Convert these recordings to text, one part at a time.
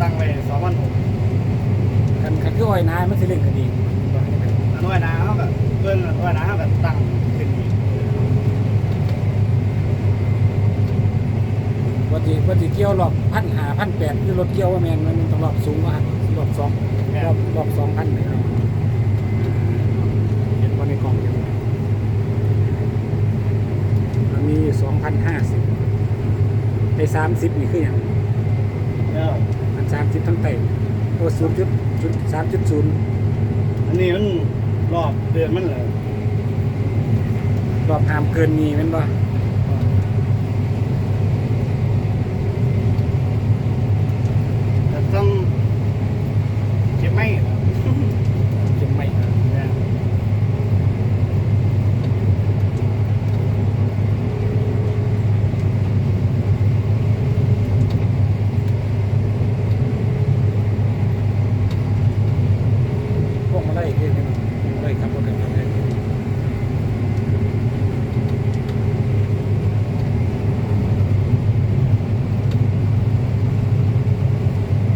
ตั้งไว้สองพันหกกันกันคืออ้อยนามันสิเล่นกันดีอันน้อยนาเขาแบบเพื่อนน้อยนาเขาแบบตั้งขึ้นอีกวันที่วันที่เกี่ยวรอบพันหาพันแปดคือรถเกี่ยวว่าแมนมันต้องรอบสูงกว่ารอบสองรอบรอบสองพันเลยเนาะเห็นว่าในกล่องยังไงมันมีสองพันห้าสิบในสามสิบนี่คืออย่างแล้วอัน สามสิบทั้งเต็มโอ้ศูนย์จุดจุดสามจุดศูนย์อันนี้มันรอบเดือนมันเลยรอบหามเกินมีแมันบ่ แต่ต้องเก็บไม่ จะไม่ เนี่ย พวกมาได้เองเนาะได้ขับรถกันทำได้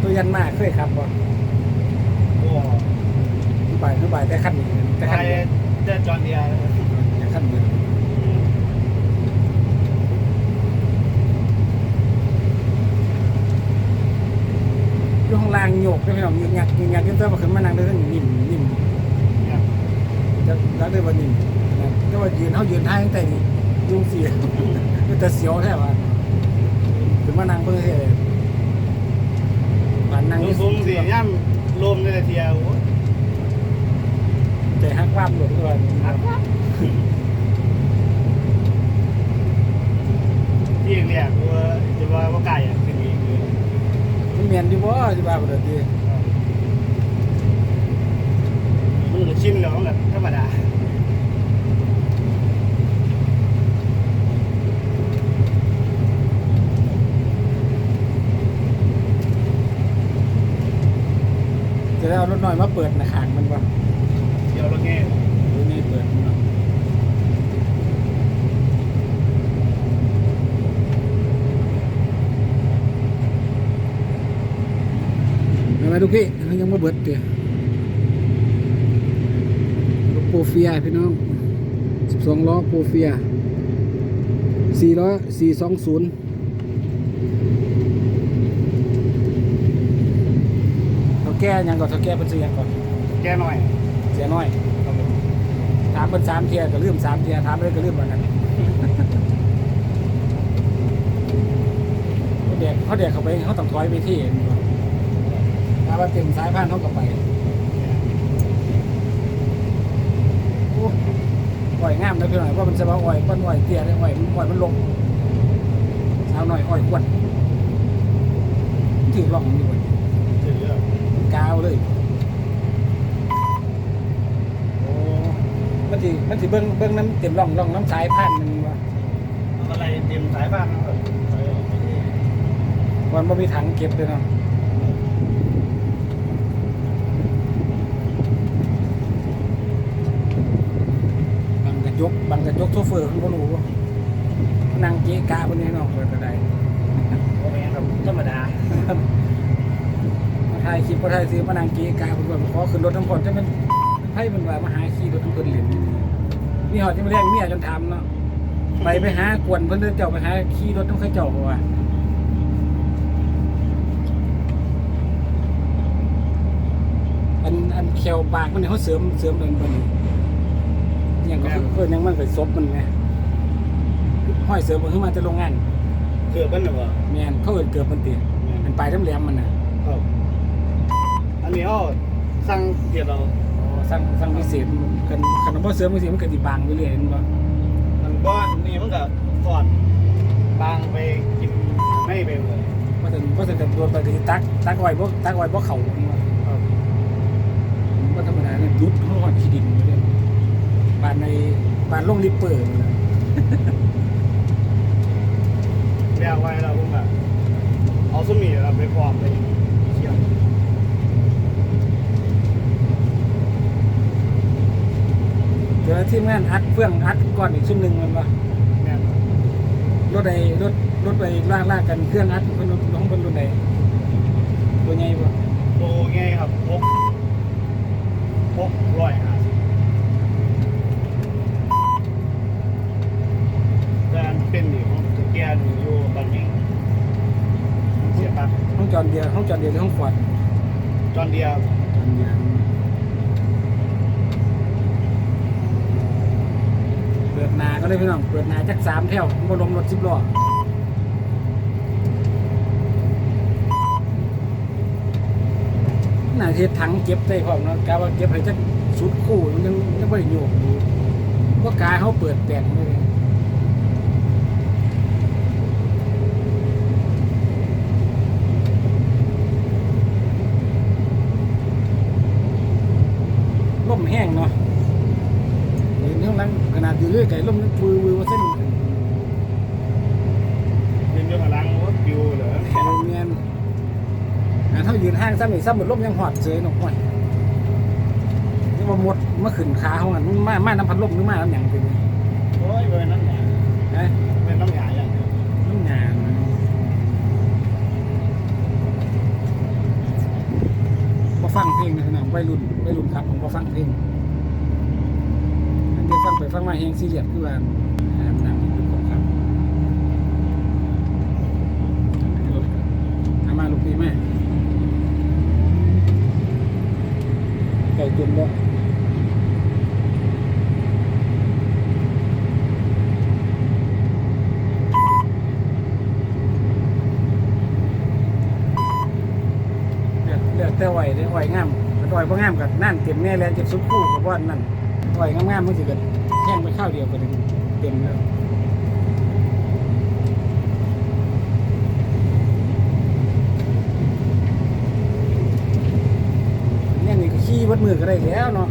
ตัวยันมากเคยขับบ่ โอ้ บ่ายคือบ่ายแต่ขั้นนี้แต่ ไป ขั้นเดียว เดินจอนเดียร์ แต่ขั้นเดียวอยู่ข้าง ล่างโยกได้ไหมน้องยิงยักยิงยักยิงเต้ามาขึ้นมานั่งได้ทั้งนิ่มนิ่มเนี่ยจะรักได้วันนิ่มนะแต่ว่ายืนเขายืนท่าตั้งแต่นี่ยุงเสียก็แต่เสียวแท้ว่าถึงมานั่งเพื่อเฮ็ดผ่านนั่งลุนี่งซุ้มสิย่ำลมเลยเทียวโอ้ยใจฮักความหลงด้วยที่เรียกว่าจะว่าว่าไก่อะเป็นอีกคือ มันเมียนอยู่บ่ที่บ้านบ่ได้ดี มันก็ชินแล้วแบบธรรมดา จะได้เอารถน้อยมาเปิดนะขางมันบ่ เดี๋ยวรถเงี้ย รถนี้เปิดมันเนาะเห็นไหม ทุกพี่มันยังมาเบิดเตี้ยรถโปรเฟียพี่น้อง 12 ล้อโปรเฟีย4ล้อ420เขาแก้ยังก่อนเขาแก้เป็นซื้อยังก่อนแกหน่อยเสียน้อยถามเป็นสามเทียก็ลืมสามเทียถามเลยก็ลืมวันนั้นเขาเด็กเขาเด็กเขาไปเขาต้องถอยไปที่เห็นบ่ ถ้าว่าเต็มสายพานเขาก็ไปโอ้อ่อยงามเลยพี่หน่อยว่ามันจะว่าอ่อยป้อนอ่อยเตี้ยเลยอ่อยมันอ่อยมันลงสาวหน่อยอ่อยขวดถือล่องนี่บ่ถึงเรื่องกาวเลยโอ้มันสิมันสิเบิ้งเบิ้งน้ำเต็มร่องร่องน้ำสายพันมันว่าอะไรเตรียมสายบ้านนะครับวันบ่มีถังเก็บเลยเนาะบังกระ จกบังกระจกโซเฟอร์คุณบ่รู้บ่นั่งเกะกะบนนี้เนาะเปิดกระไดโอเคครับธรรมดามาถ่ายคลิปมาถ่ายซื้อมานั่งเกะกะบนรถขอขึ้นรถทั้งคนจะมันให้มันว่ามาหาขี่รถทั้งคนเหรียญมีหอดที่มาเรียกเมียจนทำเนาะไปไปหากวนเพิ่นเดินเจ้าไปหาขี่รถต้องเคยเจ้าบ่ว่าอันอันเขียวปากมันนี่เขาเสริมเสริมเดินเพิ่น นี่ยังก็คือเพิ่นยังมันเคยซบมันไงห้อยเสริมมันขึ้นมาจะโรงงานเกือบเป็นหรือเปล่าแม่นเขาเอิ้นเกือบมันติมันปลายแหลมๆมันน่ะครับอันนี้เขาสั่งเกียรเราอ๋อสั่งสั่งพิเศษคันคันบ่เสริมพิเศษมันก็สิบางไปเรื่อยเห็นบ่มันบ้านนี่มันก็ฟอดบางไปกินไม่ไปเลยว่าแต่ว่าแต่โดนไปก็สิตักตักไว้บ่ตักไว้บ่เข้ามันว่าครับก็ธรรมดาเนี่ยยุดเขาหอดขี้ดินอยู่เลย บ้านในบ้านลงริปเปิดเนั่ล่ะกไว้แล้วผมแบบเอาสมีเราไปความไปเชียเดี๋ยวทีม่นอัดเฟื่องอัดก้อนอีกชุดหนึ่งมันวป่นรถใดรถรถไปลากลากกันเครื่องอัดคนรถน้องคนรุ่นไหนตัวไงญ่ะโตง่ายครับพกพกร้อยครับ เป็นอยู่ของแกนอยู่ตอนนี้เสียปั๊บห้องจอนเดียวห้องจอนเดียวหรือห้องฟอร์ดจอนเดียวจอนเดียวเปิดหนาก็ได้พี่น้องเปิดหนาจักสามแถวมันก็ลมรถสิบล้อหน้าเทศถังเก็บได้พร้อมเนาะกาว่าเก็บให้จักสุดคู่มันยังยังไม่ได้โยกดูว่ากายเขาเปิดแปลเลย นาดอยู่เรื่อยไก่ล่มนั้นวือวือว่าเส้นเป็นยกหลังรถปิวเหรอแข็งเมียนอ่าถ้ายืนห้างซ้ำอีกซ้ำหมดล่มยังหอดเสยหนกห่วยนี่ว่าหมดเมื่อขืนขาเขาอะมันมามาน้ำพัดลมหรือมาน้ำหยังเป็นไงโอ้ยเป็นน้ำหยานะเป็นน้ำหยาอย่างเดียวน้ำหยางมาฟังเพลงนะพี่น้องวัยรุ่นวัยรุ่นครับผมมาฟังเพลงอันที่ฟั งไปฟังมาเฮงซีเรียสคือว่าอ่าหนังเป็นคนครับเอามาลูกพี่แม่ไก่ตุนบ่เลือกเลือกแต่ไหวเด้อไหวงามแต่ไหวบ่งามกับนั่นเต็มแน่แลนเจ็บสุดคู่กับว่านั่นไหวงามๆมันสิก็แท่ง ไปข้าวเดียวก็ถึงเต็มแล้วเนี่ยนี่ก็ขี่วัดมือก็ได้แล้วเนาะ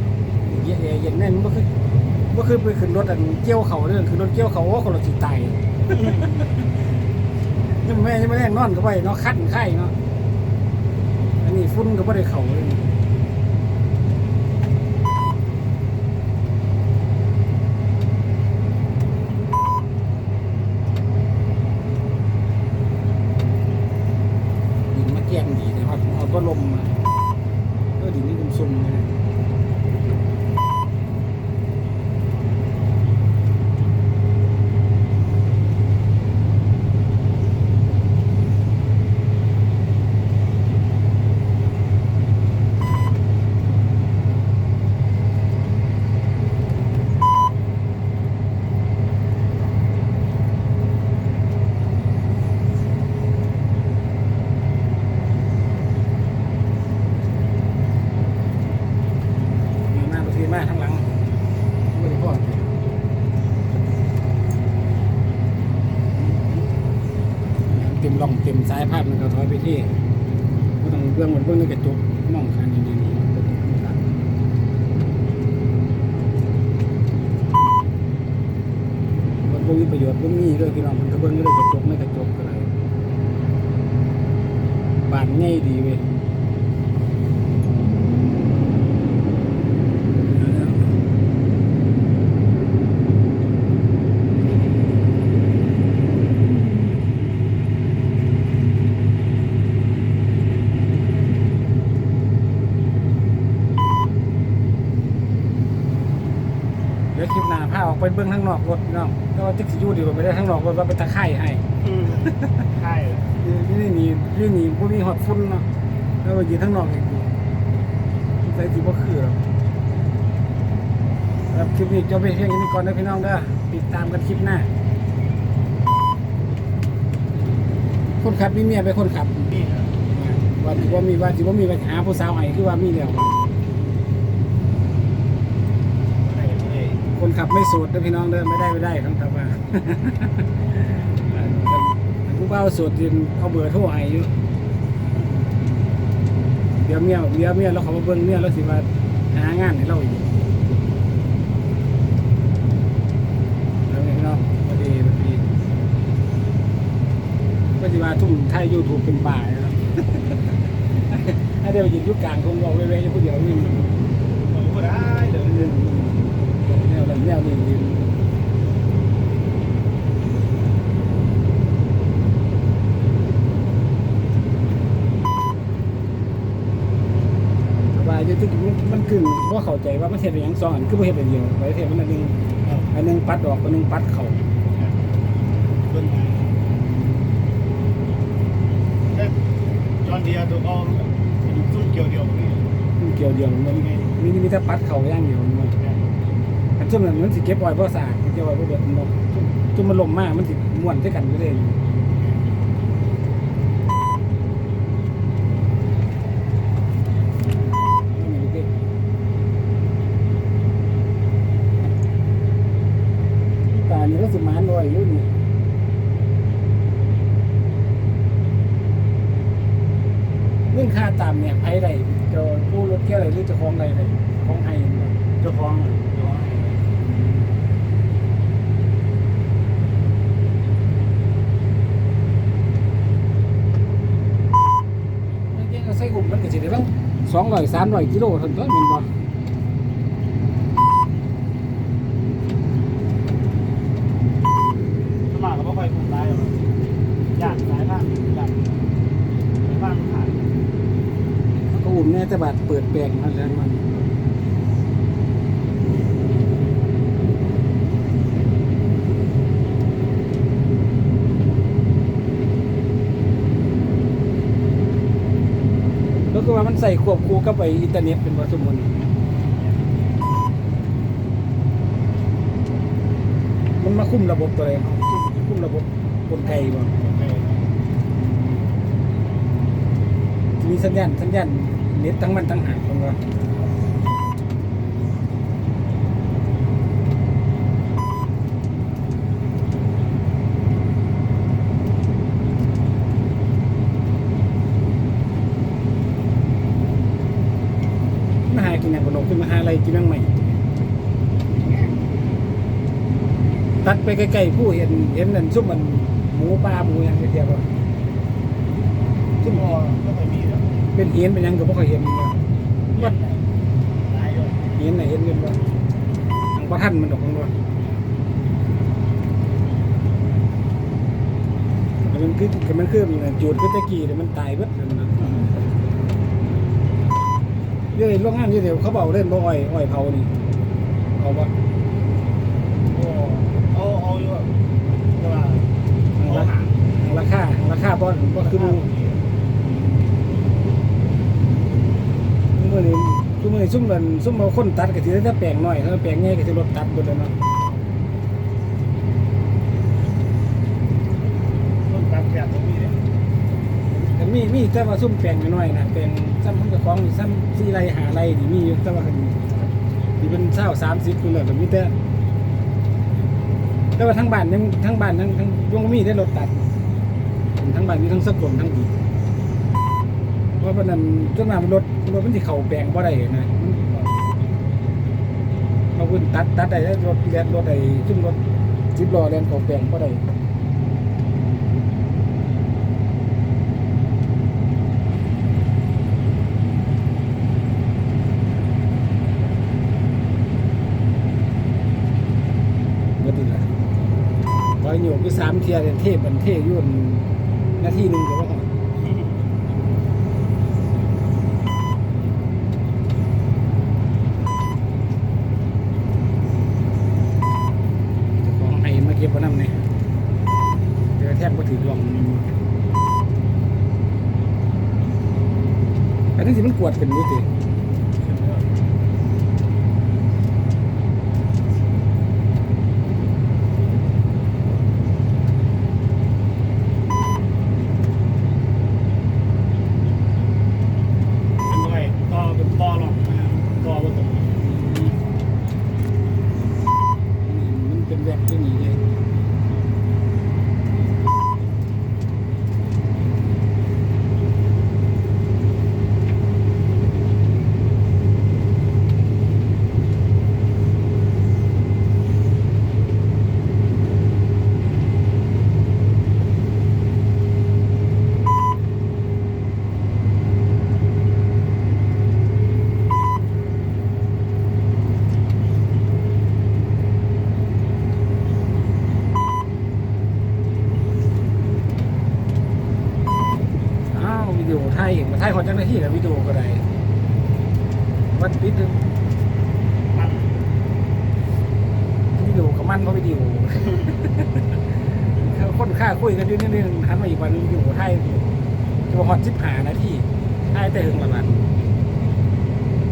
เย็นเย็นแน่นมันก็คือก็คือไปขึ้นรถอันเกี่ยวเขาเรื่องขึ้นรถเกี่ยวเขาว่าคนเราจิตตายยังแม่ยังไม่แน่นอนก็ไปเนาะคัดไข่เนาะอันนี้ฟุ้นก็ไม่ได้เขาเลยดินมาแก้มดีนะครับเอาก็ลมมา เออดินนี่กุมซุ่มเลยนะมีมากประเทศมากทั้างหลังไม่ได้พอดเต็ มล่องเต็มสายภาพมันก็ถอยไปที่ก็ต้องเบื้องบนเบื้องในกระจกมองคันดีๆมันก็มีประโยชน์ก็มีเลยพี่น้องมันก็เบื้องในกระจกไม่กระจกอะไรบานง่ายดีเว้ย เดี๋ยวคลิปหน้าพาออกไปเบื้ องข้างนอกรถพี่น้องก็ว่าจิกสิอยูดีกว่าไปได้ข้างนอกรถว่าไปตะไคร่ให้ใช่ยี่นี่นี่ยี่นี่พวกนี้ฮอตฟุ้นเนาะแล้วมายืนข้างนอกอีกใส่สีบ่คือหรอกครับคลิปนี้จบไปเพียงแค่นี้ก่อนนะพี่น้องเด้อติดตามกันคลิปหน้า คนขับมีเมียไปนคนขับนี่นะว่าสิว่ามีว่าสิว่ามีไปหาผู้สาวให้คือว่ามีแล้ว ไม่ไม่ คนขับไม่โสดนะพี่น้องเด้อไม่ได้ไม่ได้ครับครับว่าผู้เบ่าวโสดยินเอาเบอร์โทรให้อยู่เดี๋ยวเมียเดี๋ยวเมียเราเขามาเบิ่งเมียเราสิว่าหางานให้เราอยู่แล้วนี่พี่น้องพอดีพอดีก็สิว่าทุ่มไทยยูทูบเป็นป่าครับให้เดี๋ยวยืนยุกกลางคงบอกเว้ยๆอยู่ผู้เดียวนี่ผมก็ได้เดี๋ยว แนวแบบแนวนี้ยืนว่าอยู่ที่มันมันกึ่งว่าเข้าใจว่ามันเฮ็ดเป็นหยังสองอันคือบ่เฮ็ดเป็นเดียวไว้เฮ็ดมันอันหนึงอันหนึงปัดออกอันหนึงปัดเข้าเบิ้งมาแค่จอนสียตัวกองซุ่มเกี่ยวเดียวนี่ มันเกี่ยวเดียวมันมีมีแต่ปัดเขาอย่างเดียวมัน อันจุ่มนั้นมันสิเก็บไว้เพราะสาดเก็บไว้เพราะเดือดมันจุ่มมันลมมากมันสิม้วนด้วยกันไปเลยตานี่ก็สิมานลอยอยู่นี่เรื่องค่าตามเนี่ยไผไรจะผู้รถเกี่ยวอะไรหรือเจะคล้าของอะไรเลยของไห้ เจ้าของเจ้าของ มันยังใส่หุ่มมันก็สิได้บ้างสองร้อยสามร้อยกิโลเท่านั้นแมันบ่สมัครก็ไม่ค่อยคุ้มได้หรอกอยากสายบ้างอยากสายบ้างขาดก็หุ่มแน่แต่บาดเปิดแปลงมาแล้วมัน แล้วก็ว่ามันใส่ควบคู่กับไปอินเทอร์เน็ตเป็นวัสมุนมันมาคุ้มระบบตัวเองคุ้มระบบกลไกบ่มีสัญญาณสัญญาณเน็ตทั้งมันทั้งหางของเราหากินอย่างขนมขึ้นมาหาอะไรกินนั่งใหม่ตัดไปไกลๆผู้เห็นเห็นนั่นซุ่มมันหมูปลาหมูอย่างเดียวๆซึ่งพอก็เคยมีแล้วเป็นเห็นเป็นหยังก็บ่เคยเห็นว่าวัดหลายอยู่เห็นน่ะเห็นเป็นว่าทางบ่ทันมันดอกมันว่าแต่มันคือแต่มันคือมันจูดคือตะกี้แต่มันตายเบิดเลยมัน น่ะเดี๋ยวโรงงานอยู่เดี๋ยวเขาบอกเล่นบ่อ้อยอ้อยเผานี่เอาบ่โอ้เอาเอาอยู่แต่ว่าราคาราคาทางราคาบ่บ่คือมู่มื้อนี้ซุมื้อนี้ซุ่มมันซุ่มเอาคนตัดก็สิได้แปลงหน่อยถ้าแปลงง่ายก็สิรถตัดหมดแล้วเนาะ ต้นตัดแขนตรงนี้เนี่ย แต่ มีแต่ว่าซุ่มแปลงน้อยๆนะแปลงซ้ำมันจะคล้องซ้ำสี่ไรหาไรนี่มีอยู่แต่ว่าคันที่เป็นเศร้าสามสิบคนเลยแต่มีแต่แต่ว่าทั้งบ้านยังทั้งบ้านทั้งทั้งยังมีได้รถตัด ทั้งบ้านมีทั้งสกลทั้งดีเพราะว่านั้นจนมารถรถมันที่เข่าแปลงบ่ได้นะมาวุ่นตัดตัดได้แล้วรถแล่นรถไอ้ซุ่มรถจิบล้อแล่นเข่าแปลงบ่ได้ เมื่อดีละร้อยโยกคือ สามเทียเนี่ยเทพมันเทยุ่นนาทีหนึ่งก็ว่าหอดเจ้าของไอ้มาเก็บไว้นำเนี่ยเดี๋ยวแทบก็ถือดวงอันนี้สิมันกวดกันอยู่ติ เป็นหน่วยต่อเป็นต่อหรอกต่อมาตรง มัน เป็นแบบที่นี้เลยอ้าววิดีโอไทยมาไทย ของเจ้าหน้าที่นะวิดีโอก็ได้วัดปิดนึงวิดีโอกับมันก็วิดีโอคนค่าคุยกันอยู่นิดนึงหันมาอีกวันวิดีโอไทยจะบอดชิบหานะที่ได้แต่หึงละมัน